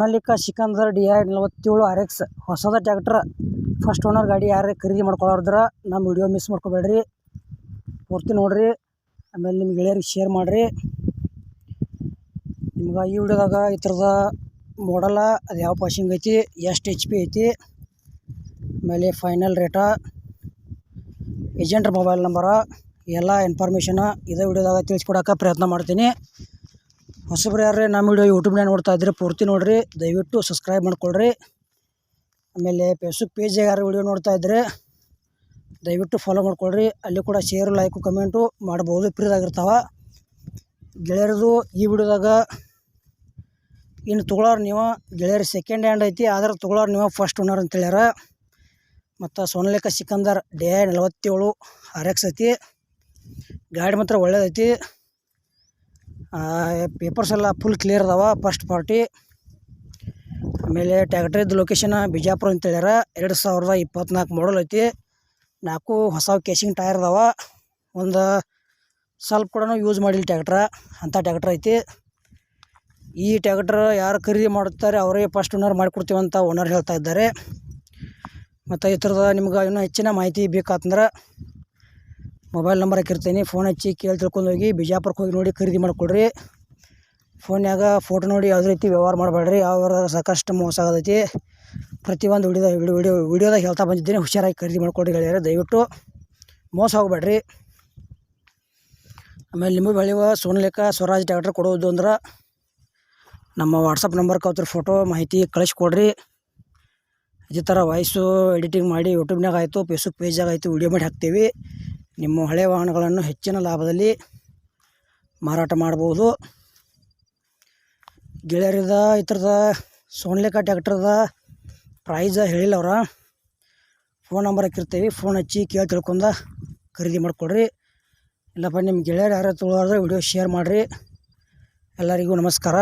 Sonalika Sikander, D I ನಲವತ್ತೇಳು, R X ಹೊಸದ tractor first owner ಗಾಡಿ ಯಾರೇ ಖರೀದಿ ಮಾಡ್ಕೊಳೋದ್ರ ನಮ್ಮ ವಿಡಿಯೋ ಮಿಸ್ ಮಾಡ್ಕೋಬೇಡ್ರಿ. ಪೂರ್ತಿ ನೋಡಿರಿ. ಆಮೇಲೆ ನಿಮ್ಮ ಗೆಳೆಯರಿಗೆ ಶೇರ್ ಮಾಡಿರಿ. ನಿಮ್ಗೆ ಈ ವಿಡಿಯೋದಾಗ ಈ ಥರದ ಮಾಡಲ ಅದು ಯಾವ ಪಾಶಿಂಗ್ ಐತಿ, ಎಷ್ಟು ಎಚ್ ಪಿ ಐತಿ, ಆಮೇಲೆ ಫೈನಲ್ ರೇಟ ಏಜೆಂಟ್ರ ಮೊಬೈಲ್ ನಂಬರ ಎಲ್ಲ ಇನ್ಫಾರ್ಮೇಷನ ಇದೇ ವಿಡಿಯೋದಾಗ ತಿಳಿಸ್ಕೊಡೋಕೆ ಪ್ರಯತ್ನ ಮಾಡ್ತೀನಿ. ಹೊಸಬ್ರು ಯಾರೇ ನಮ್ಮ ವಿಡಿಯೋ ಯೂಟ್ಯೂಬ್ನಾಗ ನೋಡ್ತಾ ಇದ್ರೆ ಪೂರ್ತಿ ನೋಡಿರಿ. ದಯವಿಟ್ಟು ಸಬ್ಸ್ಕ್ರೈಬ್ ಮಾಡ್ಕೊಳ್ರಿ. ಆಮೇಲೆ ಫೇಸ್ಬುಕ್ ಪೇಜ್ ಯಾರು ವಿಡಿಯೋ ನೋಡ್ತಾ ಇದ್ರೆ, ದಯವಿಟ್ಟು ಫಾಲೋ ಮಾಡ್ಕೊಳ್ರಿ. ಅಲ್ಲಿ ಕೂಡ ಶೇರು ಲೈಕು ಕಮೆಂಟು ಮಾಡ್ಬೋದು. ಫ್ರೀದಾಗಿರ್ತಾವೆ ಗೆಳೆಯರದು ಈ ವಿಡಿಯೋದಾಗ ಇನ್ನು ತೊಗೊಳೋರು ನೀವು. ಗೆಳೆಯರು ಸೆಕೆಂಡ್ ಹ್ಯಾಂಡ್ ಐತಿ, ಆದ್ರೆ ತೊಗೊಳೋರು ನೀವು ಫಸ್ಟ್ ಓನರ್ ಅಂತ ಹೇಳ್ಯಾರ. ಮತ್ತು ಸೋನಲೇಖ ಸಿಕಂದರ್ ಡೇ ನಲವತ್ತೇಳು ಆರ್ ಎಕ್ಸ್ ಐತಿ. ಗಾಡಿ ಮಾತ್ರ ಒಳ್ಳೇದೈತಿ. ಪೇಪರ್ಸ್ ಎಲ್ಲ ಫುಲ್ ಕ್ಲಿಯರ್ ಅದಾವ ಫಸ್ಟ್ ಪಾರ್ಟಿ ಆಮೇಲೆ ಟ್ಯಾಕ್ಟ್ರಿದ್ದು ಲೊಕೇಶನ್ ಬಿಜಾಪುರ ಅಂತ ಹೇಳ್ಯಾರ, ಎರಡು ಸಾವಿರದ ಇಪ್ಪತ್ನಾಲ್ಕು ಮಾಡಲ್ ಐತಿ. ನಾಲ್ಕು ಹೊಸ ಕೇಸಿಂಗ್ ಟೈರ್ ಅದಾವ, ಒಂದು ಸ್ವಲ್ಪ ಕೂಡ ಯೂಸ್ ಮಾಡಿಲ್ಲ ಟ್ಯಾಕ್ಟ್ರ ಅಂಥ ಟ್ಯಾಕ್ಟ್ರ್ ಐತಿ. ಈ ಟ್ಯಾಕ್ಟ್ರ್ ಯಾರು ಖರೀದಿ ಮಾಡುತ್ತಾರೆ, ಅವರೇ ಫಸ್ಟ್ ಓನರ್ ಮಾಡಿಕೊಡ್ತೀವಿ ಅಂತ ಓನರ್ ಹೇಳ್ತಾ ಇದ್ದಾರೆ. ಮತ್ತು ಈ ಥರದ ನಿಮ್ಗೆ ಇನ್ನೂ ಹೆಚ್ಚಿನ ಮಾಹಿತಿ ಬೇಕಾತಂದ್ರೆ ಮೊಬೈಲ್ ನಂಬರ್ ಹಾಕಿರ್ತೀನಿ. ಫೋನ್ ಹಚ್ಚಿ ಕೇಳಿ ತಿಳ್ಕೊಂಡು ಹೋಗಿ ಬಿಜಾಪುರಕ್ಕೆ ಹೋಗಿ ನೋಡಿ ಖರೀದಿ ಮಾಡಿಕೊಡ್ರಿ ಫೋನ್ಯಾಗ ಫೋಟೋ ನೋಡಿ ಯಾವುದೇ ರೀತಿ ವ್ಯವಹಾರ ಮಾಡಬೇಡ್ರಿ. ಯಾವ ಸಾಕಷ್ಟು ಮೋಸ ಆಗತೈತಿ. ಪ್ರತಿಯೊಂದು ವಿಡಿಯೋ ವಿಡಿಯೋ ವಿಡಿಯೋ ವಿಡಿಯೋದಾಗ ಹೇಳ್ತಾ ಬಂದಿದ್ದೀನಿ. ಹುಷಾರಾಗಿ ಖರೀದಿ ಮಾಡಿಕೊಡ್ರಿ ಗೆಳೆಯರೆ. ದಯವಿಟ್ಟು ಮೋಸ ಹೋಗಬೇಡ್ರಿ. ಆಮೇಲೆ ನಿಮಗೆ ಬೆಳೆಯುವ ಸೋನಲೇಖ ಸ್ವರಾಜ್ ಟ್ಯಾಕ್ಟ್ರ್ ಕೊಡೋದು ಅಂದ್ರೆ ನಮ್ಮ ವಾಟ್ಸಪ್ ನಂಬರ್ಗೆ ಅವ್ರ ಫೋಟೋ ಮಾಹಿತಿ ಕಳಿಸ್ಕೊಡ್ರಿ. ಇದೇ ಥರ ವಾಯ್ಸು ಎಡಿಟಿಂಗ್ ಮಾಡಿ ಯೂಟ್ಯೂಬ್ನಾಗ ಆಯಿತು ಫೇಸ್ಬುಕ್ ಪೇಜಾಗ ಆಯಿತು ವಿಡಿಯೋ ಮಾಡಿ ಹಾಕ್ತೀವಿ. ನಿಮ್ಮ ಹಳೆ ವಾಹನಗಳನ್ನು ಹೆಚ್ಚಿನ ಲಾಭದಲ್ಲಿ ಮಾರಾಟ ಮಾಡ್ಬೋದು. ಗೆಳೆಯರಿದ ಈ ಥರದ ಸೋನ್ಲೇಖ ಟ್ಯಾಕ್ಟ್ರದ ಪ್ರೈಸ ಹೇಳಿಲ್ಲ ಅವ್ರ. ಫೋನ್ ನಂಬರ್ ಹಾಕಿರ್ತೀವಿ ಫೋನ್ ಹಚ್ಚಿ ಕೇಳಿ ತಿಳ್ಕೊಂಡ ಖರೀದಿ ಮಾಡಿಕೊಡ್ರಿ. ಇಲ್ಲಪ್ಪ ನಿಮ್ಮ ಗೆಳೆಯರು ಯಾರು ತೊಗೊಳೋದ್ರೆ ವಿಡಿಯೋ ಶೇರ್ ಮಾಡಿರಿ. ಎಲ್ಲರಿಗೂ ನಮಸ್ಕಾರ.